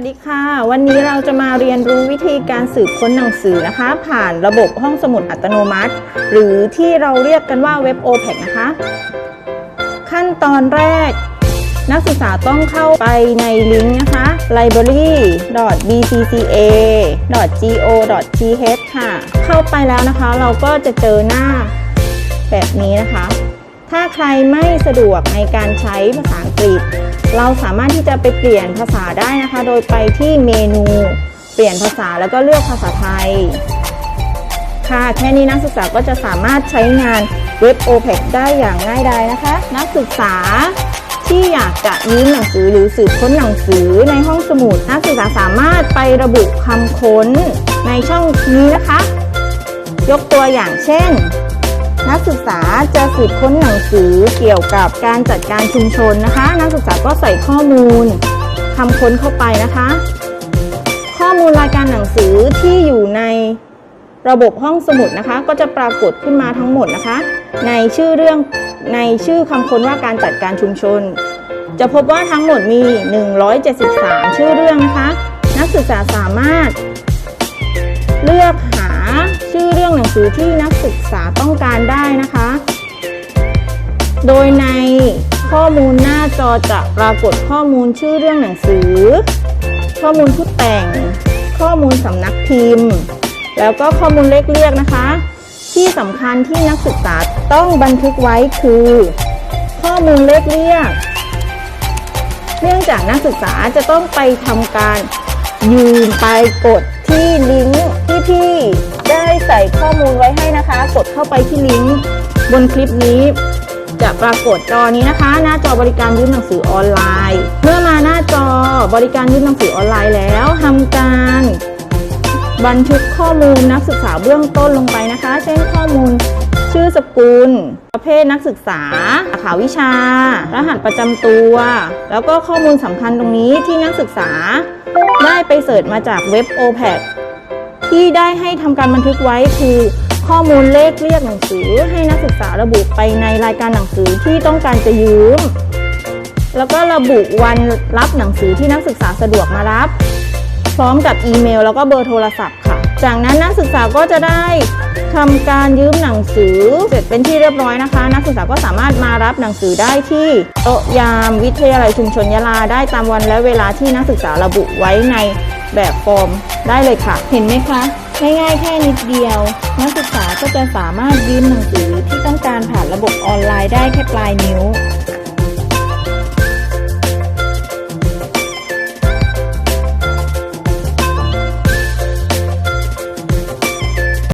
วัสดีค่ะ วันนี้เราจะมาเรียนรู้วิธีการสืบค้นหนังสือนะคะ ผ่านระบบห้องสมุดอัตโนมัติ หรือที่เราเรียกกันว่าเว็บ OPEC นะคะ ขั้นตอนแรก นักศึกษาต้องเข้าไปในลิงก์นะคะ library.bcca.go.th ค่ะ เข้าไปแล้วนะคะเราก็จะเจอหน้าแบบนี้นะคะ ถ้าใครไม่สะดวกในการใช้ภาษาอังกฤษ เราสามารถที่จะไปเปลี่ยนภาษาได้นะคะ โดยไปที่เมนู เปลี่ยนภาษาแล้วก็เลือกภาษาไทย ค่ะแค่นี้นักศึกษาก็จะสามารถใช้งานเว็บ OPEC ได้อย่างง่ายดายนะคะ นักศึกษาที่อยากจะยืมหนังสือหรือสืบค้นหนังสือในห้องสมุดนักศึกษาสามารถไประบุคำค้นในช่องนี้นะคะ ยกตัวอย่างเช่น ศึกษาจะสืบค้นหนังสือเกี่ยวกับการจัดการชุมชนนะคะ นักศึกษาก็ใส่ข้อมูลคำค้นเข้าไปนะคะ ข้อมูลรายการหนังสือที่อยู่ในระบบห้องสมุดนะคะ ก็จะปรากฏขึ้นมาทั้งหมดนะคะ ในชื่อเรื่องในชื่อคำค้นว่าการจัดการชุมชน จะพบว่าทั้งหมดมี 173 ชื่อเรื่องนะคะ นักศึกษาสามารถ รื่องหนังสือที่นักศึกษาต้องการได้นะคะ โดยในข้อมูลหน้าจอจะปรากฏข้อมูลชื่อเรื่องหนังสือ ข้อมูลผู้แต่ง ข้อมูลสำนักพิมพ์ แล้วก็ข้อมูลเลขเรียกนะคะ ที่สำคัญที่นักศึกษาต้องบันทึกไว้คือ ข้อมูลเลขเรียก เนื่องจากนักศึกษาจะต้องไปทำการยืนไปกดที่ลิงก์ที่พี่ ใส่ข้อมูลไว้ให้นะคะ กดเข้าไปที่ลิงก์บนคลิปนี้ จะปรากฏจอนี้นะคะ หน้าจอบริการยื่นหนังสือออนไลน์ เมื่อมาหน้าจอบริการยื่นหนังสือออนไลน์แล้วทำการบันทึกข้อมูลนักศึกษาเบื้องต้นลงไปนะคะ เช่นข้อมูลชื่อสกุล ประเภทนักศึกษาสาขาวิชา รหัสประจำตัว แล้วก็ข้อมูลสำคัญตรงนี้ที่นักศึกษา ได้ไปเสิร์ชมาจากเว็บ OPEC ที่ได้ให้ทำการบันทึกไว้คือ ข้อมูลเลขเรียกหนังสือให้นักศึกษาระบุไปในรายการหนังสือที่ต้องการจะยืม แล้วก็ระบุวันรับหนังสือที่นักศึกษาสะดวกมารับ พร้อมกับอีเมล แล้วก็เบอร์โทรศัพท์ค่ะ จากนั้นนักศึกษาก็จะได้ทำการยืมหนังสือเสร็จเป็นที่เรียบร้อยนะคะ นักศึกษาก็สามารถมารับหนังสือได้ที่โต๊ะยามวิทยาลัยชุมชนยะลาได้ตามวันและเวลาที่นักศึกษาระบุไว้ใน แบบฟอร์มได้เลยค่ะ เห็นไหมคะง่ายๆแค่นิดเดียว นักศึกษาก็จะสามารถยื่นหนังสือที่ต้องการผ่านระบบออนไลน์ได้แค่ปลายนิ้ว